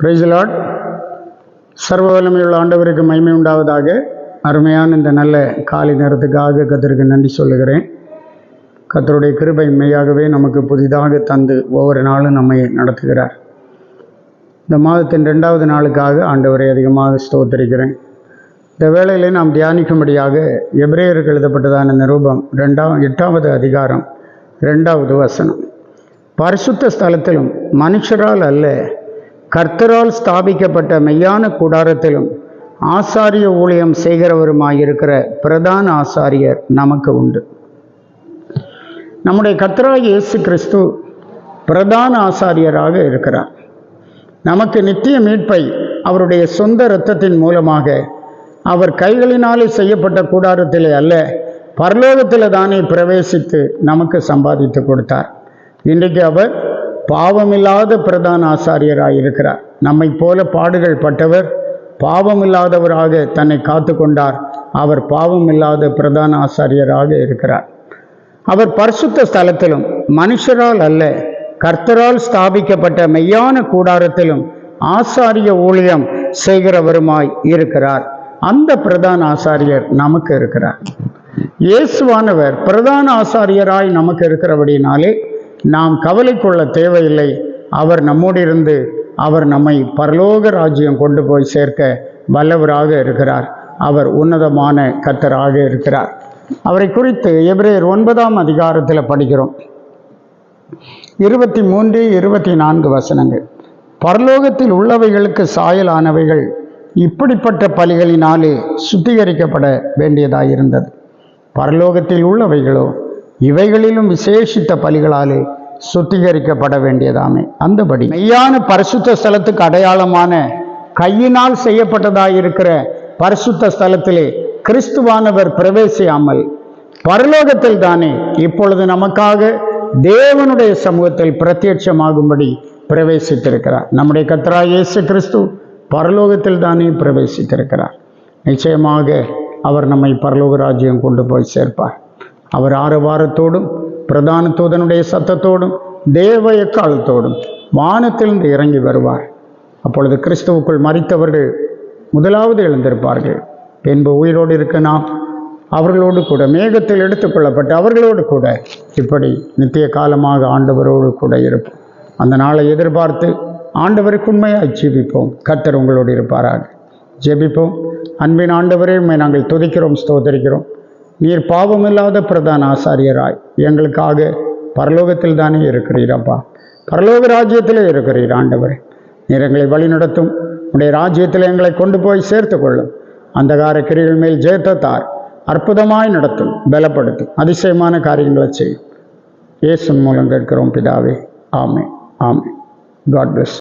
பிரைஸ்லாட் சர்வ வல்லமையுள்ள ஆண்டவருக்கு மகிமை உண்டாவதாக. அருமையான இந்த நல்ல காலை நேரத்துக்காக கத்தருக்கு நன்றி சொல்லுகிறேன். கத்தருடைய கிருபை மெய்யாகவே நமக்கு புதிதாக தந்து ஒவ்வொரு நாளும் நம்மை நடத்துகிறார். இந்த மாதத்தின் ரெண்டாவது நாளுக்காக ஆண்டவரை அதிகமாக ஸ்தோத்தரிக்கிறேன். இந்த வேளையில் நாம் தியானிக்கும்படியாக எபிரேயருக்கு எழுதப்பட்டதான நிரூபம் ரெண்டாம் எட்டாவது அதிகாரம் ரெண்டாவது வசனம். பரிசுத்த ஸ்தலத்திலும் மனுஷரால் அல்ல கர்த்தரால் ஸ்தாபிக்கப்பட்ட மெய்யான கூடாரத்திலும் ஆசாரிய ஊழியம் செய்கிறவருமாயிருக்கிற பிரதான ஆசாரியர் நமக்கு உண்டு. நம்முடைய கர்த்தராக இயேசு கிறிஸ்து பிரதான ஆசாரியராக இருக்கிறார். நமக்கு நித்திய மீட்பை அவருடைய சொந்த இரத்தத்தின் மூலமாக அவர் கைகளினாலே செய்யப்பட்ட கூடாரத்திலே அல்ல பரலோகத்தில் தானே பிரவேசித்து நமக்கு சம்பாதித்து கொடுத்தார். இன்றைக்கு அவர் பாவமில்லாத பிரதான ஆசாரியராக இருக்கிறார். நம்மை போல பாடுகள் பட்டவர் பாவமில்லாதவராக தன்னை காத்து கொண்டார் அவர் பாவமில்லாத பிரதான ஆசாரியராக இருக்கிறார். அவர் பரிசுத்த ஸ்தலத்திலும் மனுஷரால் அல்ல கர்த்தரால் ஸ்தாபிக்கப்பட்ட மெய்யான கூடாரத்திலும் ஆசாரிய ஊழியம் செய்கிறவருமாய் இருக்கிறார். அந்த பிரதான ஆசாரியர் நமக்கு இருக்கிறார். இயேசுவானவர் பிரதான ஆசாரியராய் நமக்கு இருக்கிறபடினாலே நாம் கவலை கொள்ள தேவையில்லை. அவர் நம்மோடிருந்து அவர் நம்மை பரலோக ராஜ்யம் கொண்டு போய் சேர்க்க வல்லவராக இருக்கிறார். அவர் உன்னதமான கத்தராக இருக்கிறார். அவரை குறித்து எபிரேயர் ஒன்பதாம் அதிகாரத்தில் படிக்கிறோம். இருபத்தி மூன்று இருபத்தி நான்கு வசனங்கள். பரலோகத்தில் உள்ளவைகளுக்கு சாயலானவைகள் இப்படிப்பட்ட பலிகளினாலே சுத்திகரிக்கப்பட வேண்டியதாயிருந்தது. பரலோகத்தில் உள்ளவைகளோ இவைகளிலும் விசேஷித்த பலிகளாலே சுத்திகரிக்கப்பட வேண்டியதாமே. அந்தபடி மெய்யான பரிசுத்த ஸ்தலத்துக்கு அடையாளமான கையினால் செய்யப்பட்டதாயிருக்கிற பரிசுத்த ஸ்தலத்திலே கிறிஸ்துவானவர் பிரவேசியாமல் பரலோகத்தில் தானே இப்பொழுது நமக்காக தேவனுடைய சமூகத்தில் பிரத்யட்சமாகும்படி பிரவேசித்திருக்கிறார். நம்முடைய கத்ரா இயேசு கிறிஸ்து பரலோகத்தில் தானே பிரவேசித்திருக்கிறார். நிச்சயமாக அவர் நம்மை பரலோக ராஜ்யம் கொண்டு போய் சேர்ப்பார். அவர் ஆரவாரத்தோடும் பிரதான தூதனுடைய சத்தத்தோடும் தேவ எக்காலத்தோடும் வானத்திலிருந்து இறங்கி வருவார். அப்பொழுது கிறிஸ்துவுக்குள் மறித்தவர்கள் முதலாவது எழுந்திருப்பார்கள். பின்பு உயிரோடு இருக்க நாம் அவர்களோடு கூட மேகத்தில் எடுத்துக்கொள்ளப்பட்டு அவர்களோடு கூட இப்படி நித்திய காலமாக ஆண்டவரோடு கூட இருப்போம். அந்த நாளை எதிர்பார்த்து ஆண்டவருக்கு உண்மையாக ஜீவிப்போம். கத்தர் உங்களோடு இருப்பாராக. ஜெபிப்போம். அன்பின் ஆண்டவரே உண்மை நாங்கள் துதிக்கிறோம் ஸ்தோதரிக்கிறோம் நீர் பாவமில்லாத பிரதான ஆசாரியராய். எங்களுக்காக பரலோகத்தில் தானே இருக்கிறீரப்பா. பரலோக ராஜ்யத்திலே இருக்கிறீர் ஆண்டவர். நீர் எங்களை வழிநடத்தும். உடைய ராஜ்யத்தில் எங்களை கொண்டு போய் சேர்த்து கொள்ளும் அந்தகார கிரிகள் மேல் ஜெயத்தத்தார் அற்புதமாய் நடத்தும். பலப்படுத்தும். அதிசயமான காரியங்களை செய்யும். இயேசு மூலம் கேட்கிறோம் பிதாவே. ஆமே ஆமே காட் பிளஸ்